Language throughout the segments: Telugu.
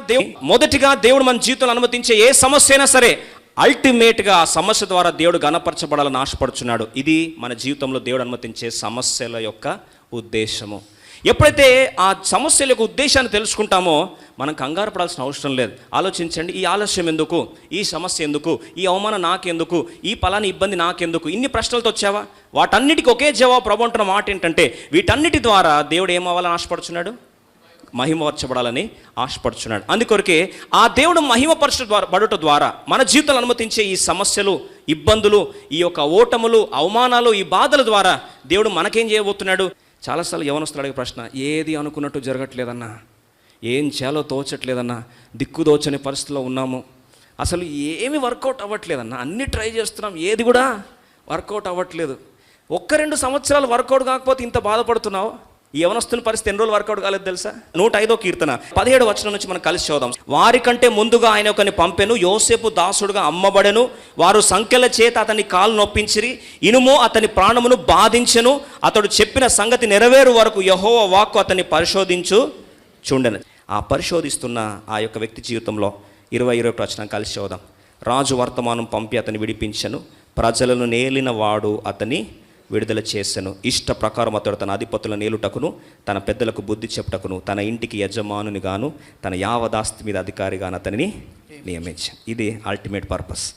దేవు మొదటిగా దేవుడు మన జీవితంలో అనుమతించే ఏ సమస్య అయినా సరే అల్టిమేట్గా ఆ సమస్య ద్వారా దేవుడు గణపరచబడాలని ఆశపడుచున్నాడు. ఇది మన జీవితంలో దేవుడు అనుమతించే సమస్యల యొక్క ఉద్దేశము. ఎప్పుడైతే ఆ సమస్యల యొక్క ఉద్దేశాన్ని తెలుసుకుంటామో మనం కంగారు పడాల్సిన అవసరం లేదు. ఆలోచించండి ఈ ఆలస్యం ఎందుకు? ఈ సమస్య ఎందుకు? ఈ అవమానం నాకెందుకు? ఈ పలాని ఇబ్బంది నాకెందుకు? ఇన్ని ప్రశ్నలతో వచ్చావా? వాటన్నిటికీ ఒకే జవాబు ప్రభు అంటున్న మాట ఏంటంటే వీటన్నిటి ద్వారా దేవుడు ఏమవ్వాలని ఆశపడుచున్నాడు? మహిమపరచబడాలని ఆశపడుచున్నాడు. అందుకొరకే ఆ దేవుడు మహిమపరచ ద్వారా పడుట ద్వారా మన జీవితంలో అనుమతించే ఈ సమస్యలు ఇబ్బందులు ఈ యొక్క ఓటములు అవమానాలు ఈ బాధల ద్వారా దేవుడు మనకేం చేయబోతున్నాడు? చాలాసార్లు యవనస్తులు అడిగే ప్రశ్న ఏది అనుకున్నట్టు జరగట్లేదన్నా? ఏం చేయాలో తోచట్లేదన్నా? దిక్కుదోచని పరిస్థితిలో ఉన్నాము. అసలు ఏమి వర్కౌట్ అవ్వట్లేదన్నా? అన్ని ట్రై చేస్తున్నాం ఏది కూడా వర్కౌట్ అవ్వట్లేదు. ఒక్క రెండు సంవత్సరాలు వర్కౌట్ కాకపోతే ఇంత బాధపడుతున్నావు? ఈ యవనస్తుని పరిస్థితి ఎన్ని రోజులు వర్కౌట్ కాలేదు తెలుసా? నూట ఐదో కీర్తన. పదిహేడు వచనం నుంచి మనం కలిసి చూద్దాం వారికంటే ముందుగా ఆయన ఒకని పంపెను యోసేపు దాసుడుగా అమ్మబడెను వారు సంఖ్యల చేత అతని కాలు నొప్పించిరి ఇనుము అతని ప్రాణమును బాధించెను అతడు చెప్పిన సంగతి నెరవేరు వరకు యహోవ వాక్కు అతన్ని పరిశోధించు చూడను. ఆ పరిశోధిస్తున్న ఆ యొక్క వ్యక్తి జీవితంలో ఇరవై ఇరవై ప్రశ్న కలిసి చూద్దాం రాజు వర్తమానం పంపి అతని విడిపించను ప్రజలను నేలిన వాడు అతని విడుదల చేసెను. ఇష్ట ప్రకారం అతడు తన అధిపతుల నేలుటకును తన పెద్దలకు బుద్ధి చెప్పుటకును తన ఇంటికి యజమానుని గాను తన యావదాస్తి మీద అధికారిగాను అతనిని నియమించాను ఇది అల్టిమేట్ పర్పస్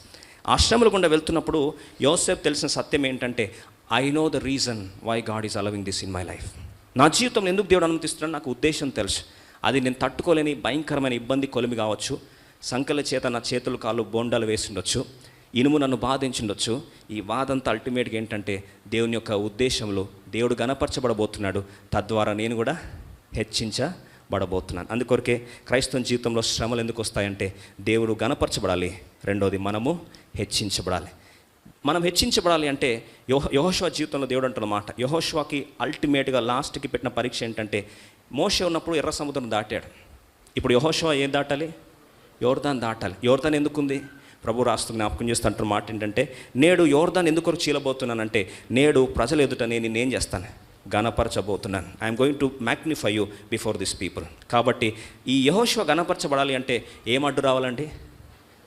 ఆశ్రమల గుండా వెళ్తున్నప్పుడు యోసేపు తెలిసిన సత్యం ఏంటంటే I know the reason why God is allowing this in my life నా జీవితంలో ఎందుకు దేవుడు అనుమతిస్తున్నాడు నాకు ఉద్దేశం తెలుసు. అది నేను తట్టుకోలేని భయంకరమైన ఇబ్బంది కొలిమి కావచ్చు. సంకల చేత నా చేతులు కాళ్ళు బోండాలు వేసిండొచ్చు ఇనుము నన్ను బాధించుండొచ్చు. ఈ బాధంతా అల్టిమేట్గా ఏంటంటే దేవుని యొక్క ఉద్దేశంలో దేవుడు గణపరచబడబోతున్నాడు. తద్వారా నేను కూడా హెచ్చించబడబోతున్నాను. అందుకొరకే క్రైస్తవ జీవితంలో శ్రమలు ఎందుకు వస్తాయంటే దేవుడు గణపరచబడాలి. రెండోది మనము హెచ్చించబడాలి. మనం హెచ్చించబడాలి అంటే యోహ యహోష్వా జీవితంలో దేవుడు అంటున్నమాట మాట. అల్టిమేట్గా లాస్ట్కి పెట్టిన పరీక్ష ఏంటంటే మోషే ఉన్నప్పుడు ఎర్ర సముద్రం దాటాడు. ఇప్పుడు యహోష్వా ఏం దాటాలి? యోర్దాన్ దాటాలి. యోర్దాన్ ఎందుకుంది? ప్రభు రాస్తు జ్ఞాపకం చేస్తూ అంటున్న మాట ఏంటంటే నేడు యోర్దాన్ ఎందుకు చీలబోతున్నానంటే నేడు ప్రజలు ఎదుట నేను నేనేం చేస్తాను? గణపరచబోతున్నాను I'm going to magnify you before this people కాబట్టి ఈ యహోష్వ గణపరచబడాలి అంటే ఏం అడ్డు రావాలండి?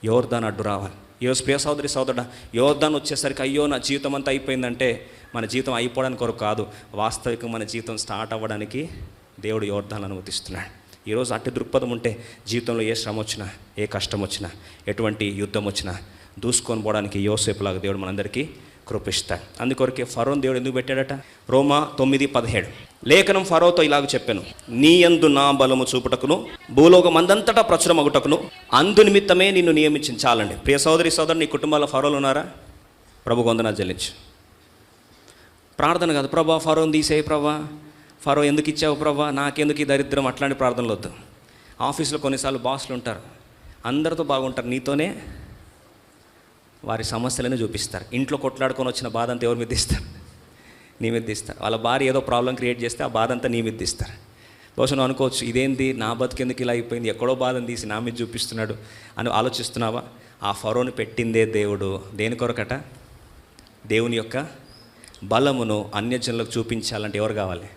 యోర్దాన్ అడ్డు రావాలి. ఈరోజు ప్రియ సోదరి సోదరుడ యోర్దాన్ వచ్చేసరికి అయ్యో నా జీవితం అంతా అయిపోయిందంటే మన జీవితం అయిపోవడానికి కొరకు కాదు. వాస్తవికంగా మన జీవితం స్టార్ట్ అవ్వడానికి దేవుడు యోర్దాన్ అనుమతిస్తున్నాడు. ఈరోజు అట్టి దృక్పథం ఉంటే జీవితంలో ఏ శ్రమ వచ్చినా ఏ కష్టం వచ్చినా ఎటువంటి యుద్ధం వచ్చినా దూసుకొని పోవడానికి యోసేపులాగా దేవుడు మనందరికీ కృపిస్తాడు. అందుకొరకే ఫరోన్ దేవుడు ఎందుకు పెట్టాడట? రోమా తొమ్మిది పదిహేడు. లేఖనం ఫరోతో ఇలాగ చెప్పాను. నీ యందు నా బలము చూపుటకును భూలోకం అందంతటా ప్రచురమగుటకును అందు నిమిత్తమే నిన్ను నియమించాలండి చాలండి ప్రియ సోదరి సోదరు నీ కుటుంబాల ఫరోలు ఉన్నారా? ప్రభు వందన చెల్లించు. ప్రార్థన కాదు ప్రభా ఫరోన్ తీసేయి ప్రభా. ఫరో ఎందుకు ఇచ్చావు ప్రభా? నాకెందుకు ఈ దరిద్రం? అట్లాంటి ప్రార్థనలు వద్దు. ఆఫీస్లో కొన్నిసార్లు బాసులు ఉంటారు. అందరితో బాగుంటారు. నీతోనే వారి సమస్యలనే చూపిస్తారు. ఇంట్లో కొట్లాడుకొని వచ్చిన బాధ అంతా ఎవరి మిద్దిస్తారు నీ మిద్దిస్తారు వాళ్ళ భార్య ఏదో ప్రాబ్లం క్రియేట్ చేస్తే ఆ బాధ అంతా నీ మిద్దిస్తారు బహుశా నువ్వు అనుకోవచ్చు ఇదేంది? నా బతికెందుకు ఇలా అయిపోయింది? ఎక్కడో బాధను తీసి నా మీద చూపిస్తున్నాడు అని ఆలోచిస్తున్నావా? ఆ ఫరోని పెట్టిందే దేవుడు. దేని కొరకట? దేవుని యొక్క బలమును అన్యజనులకు చూపించాలంటే ఎవరు కావాలి?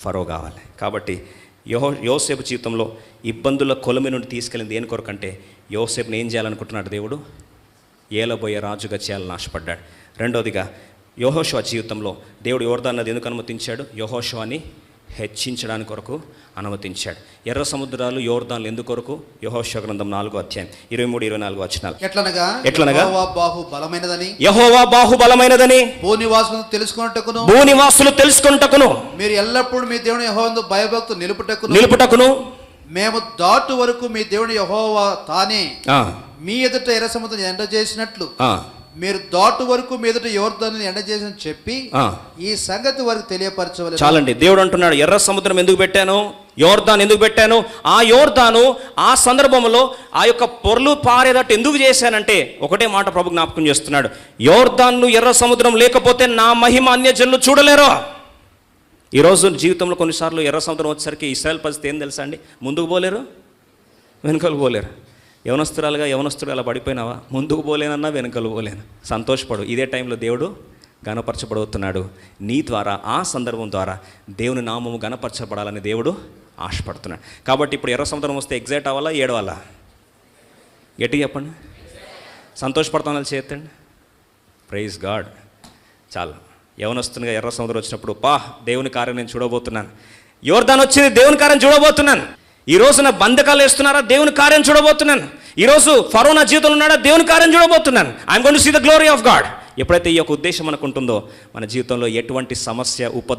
ఫరో కావాలి. కాబట్టి యో యోసేపు జీవితంలో ఇబ్బందుల కొలమి నుండి తీసుకెళ్ళింది దేని కొరకంటే యోసేపుని ఏం చేయాలనుకుంటున్నాడు దేవుడు? ఏలబోయే రాజుగా చేయాలని ఆశపడ్డాడు. రెండోదిగా యోహోషువ జీవితంలో దేవుడు ఎవరిదాన్నది ఎందుకు అనుమతించాడు? యోహోషువాని హెచ్చించడానికి కొరకు అనుమతించాడు. ఎర్ర సముద్రాలు యోర్దాన్లు ఎందుకు కొరకు? యహోషువ గ్రంథం నాలుగో అధ్యాయం ఇరవై మూడు ఇరవై నాలుగు వచ్చినాలు ఎట్లనగా? ఎట్లనగా? బాహు బలమైనదని. యహోవా బాహుబలమైనదని భూనివాసులను తెలుసుకున్నట్టుకును భూనివాసులు తెలుసుకుంటకును మీరు ఎల్లప్పుడూ మీ దేవుని యహోవందు భయభక్తు నిలుపుటకును. నిలుపుటకును. మేము దాటు వరకు మీ దేవుని యహోవా తానే. మీ ఎదుట ఎర్ర సముద్రం ఎండ చేసినట్లు మీరు దాటు వరకు మీ ఎదుట యోర్దాను ఎండ చేసిన చెప్పి. ఈ సంగతి వారికి తెలియపరచవలెను. చాలండి. దేవుడు అంటున్నాడు ఎర్ర సముద్రం ఎందుకు పెట్టాను? యోర్దాన్ ఎందుకు పెట్టాను? ఆ యోర్దాను ఆ సందర్భంలో ఆ యొక్క పొరలు పారేదట్టు ఎందుకు చేశానంటే ఒకటే మాట ప్రభు జ్ఞాపకం చేస్తున్నాడు. యోర్దాన్లు ఎర్ర సముద్రం లేకపోతే నా మహిమ అన్యజనులు చూడలేరు. ఈరోజు జీవితంలో కొన్నిసార్లు ఎర్ర సముద్రం వచ్చేసరికి ఇస్రాయల్ పరిస్థితి ఏం తెలుసా అండి? ముందుకు పోలేరు? వెనుకలు పోలేరు. యవనస్తురాలుగా యవనస్తుడు అలా పడిపోయినావా? ముందుకు పోలేనన్నా వెనుకలు పోలేను. సంతోషపడు. ఇదే టైంలో దేవుడు గణపరచబడుతున్నాడు నీ ద్వారా ఆ సందర్భం ద్వారా దేవుని నామము గణపరచబడాలని దేవుడు ఆశపడుతున్నాడు. కాబట్టి ఇప్పుడు ఎర్ర సముద్రం వస్తే ఎగ్జైట్ అవ్వాలా ఏడవాలా? గట్టిగా చెప్పండి. సంతోషపడతాను చేతండి ప్రైజ్ గాడ్ చాలు. యవనస్తునిగా ఎర్ర సముద్రం వచ్చినప్పుడు పా దేవుని కార్యం నేను చూడబోతున్నాను. యోర్దాన్ వచ్చింది దేవుని కార్యం చూడబోతున్నాను. ఈ రోజున నా బంధకాలు వేస్తున్నారా? దేవుని కార్యం చూడబోతున్నాను. ఈరోజు ఫరో నా జీవితంలో ఉన్నాడా? దేవుని కార్యం చూడబోతున్నాను. I'm gonna see the glory of God ఎప్పుడైతే ఈ యొక్క ఉద్దేశం మనకు ఉంటుందో మన జీవితంలో ఎటువంటి సమస్య ఉపద్రవం